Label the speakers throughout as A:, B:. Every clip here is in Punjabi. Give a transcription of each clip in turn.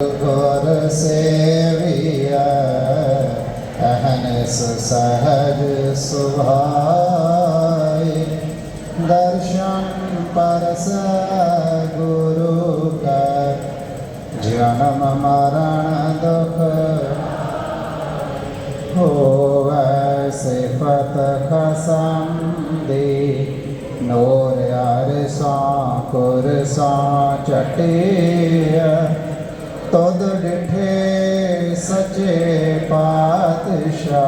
A: ਗੁਰ ਸੇਵੀਐ ਅਹਨਿਸ ਸਹਜ ਸੁਭਾਈ ਦਰਸ਼ਨ ਪਰਸ ਗੁਰੂ ਕਾ ਜਨਮ ਮਰਨ ਦੁਖ ਹੋਵੈ ਸਿਫਤ ਖਸਮ ਦੇ ਨੋਰ ਅਰਸਾ ਕੁਰਸਾ ਚਟਿਆ ਤਦ ਡਿਠੇ ਸਚੇ ਪਾਤਸ਼ਾਹ।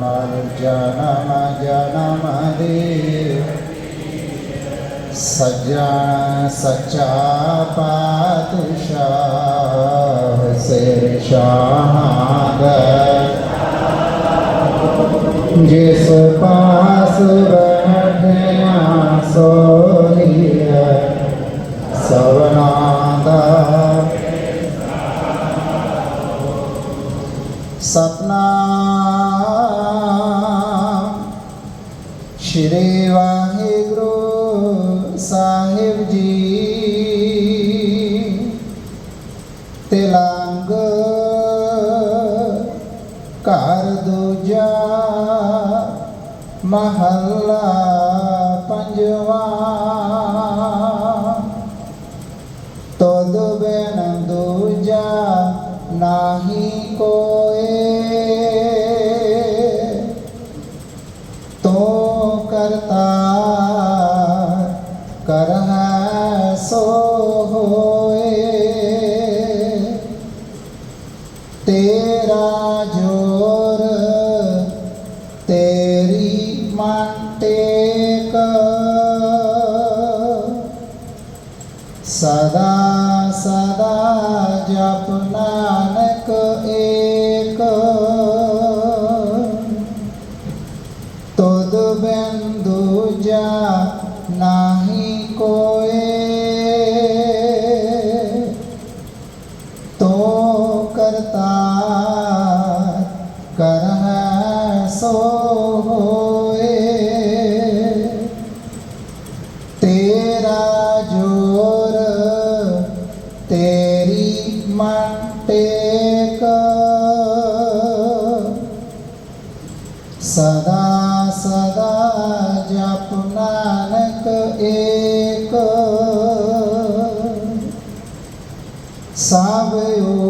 A: ਮਰ ਜਨਮ ਜਨਮ ਦੇ। ਸਜਣ, ਸਚਾ ਪਾਤਸ਼ਾਹ ਸ਼ੇ ਸ਼ਾਹਾਂ ਜਿਸ ਪਾਸ ਬੈਠਿਆ ਸੋਹੀਐ ਸ਼੍ਰੀ ਵਾਹਿਗੁਰੂ ਸਾਹਿਬ ਜੀ। ਤਿਲੰਗ ਘਰ ਦੂਜਾ ਮਹੱਲਾ ਪੰਜਵਾਂ। ਤੋ ਕਰਤਾ ਕਰਹਿ ਸੋ ਹੋਏ। ਤੇਰਾ ਜੋਰ ਤੇਰੀ ਮਨ ਟੇਕ। ਸਦਾ ਸਦਾ ਜਪ ਨਾਨਕ ਦੂਜਾ ਨਾਹੀ ਕੋਏ। ਤੋ ਕਰਤਾ ਕਰਹਿ ਸੋ ਹੋਏ। ਤੇਰਾ ਜੋਰ ਤੇਰੀ ਮਨ ਸਦਾ ਏਕ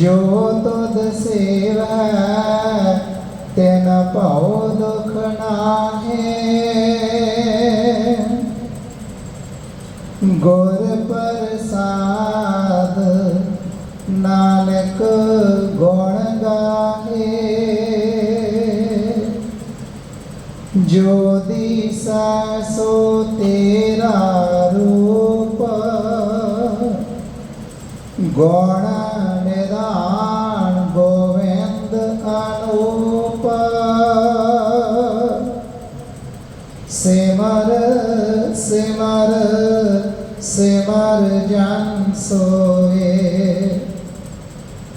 A: ਜੋ ਤੁਧ ਸੇਵੈ, ਤਿਨ ਭਉ ਦੁਖ ਨਾਹੇ। ਗੁਰ ਪ੍ਰਸਾਦ ਨਾਨਕ ਗੁਣ ਗਾਹੇ। ਜੋ ਦਿਸਾ, ਸੋ ਤੇਰਾ ਰੂਪ। ਗੁਣ ਸਿਮਰ ਜਨ ਸੋਏ।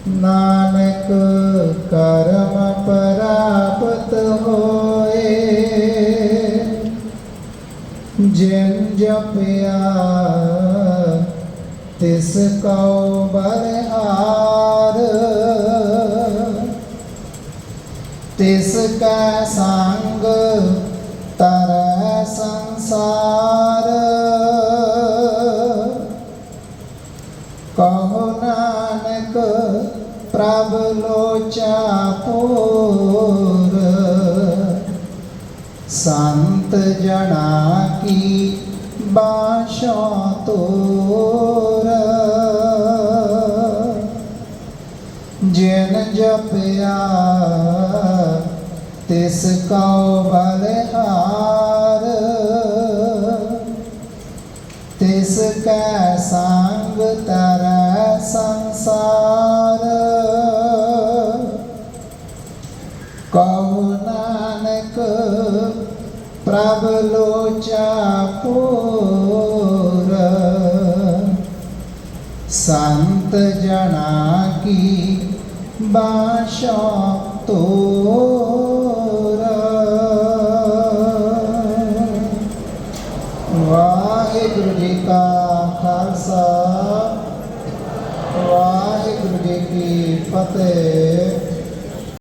A: ਨਾਨਕ ਕਰਮ ਪ੍ਰਾਪਤ ਹੋਏ। ਜਿਨ ਜਪਿਆ ਤਿਸ ਕਉ ਬਰਹਾਰ ਤਿਸ ਕੈ ਸੰਗ ਤਰੈ ਸੰਸਾਰ। ਕਹੋ ਨਾਨਕ ਪ੍ਰਭ ਲੋਚਾ ਪੂਰ। ਸੰਤ ਜਣਾ ਕੀ ਬਾਸ਼ੋ ਤੋਰ। ਜਿਨ ਜਪਿਆ ਤਿਸ ਕਉ ਬਲਿਹਾਰ। ਤਿਸ ਕੈ ਸੰਗ ਤਰੈ ਸੰਸਾਰ। ਕਉ ਨਾਨਕ ਪ੍ਰਭ ਲੋਚਾ ਪੂਰ। ਸੰਤ ਜਣਾ ਕੀ ਬਾਸ਼ਾ ਤੋਰ। ਵਾਹਿਗੁਰੂ ਜੀ ਕਾ mi, mi parte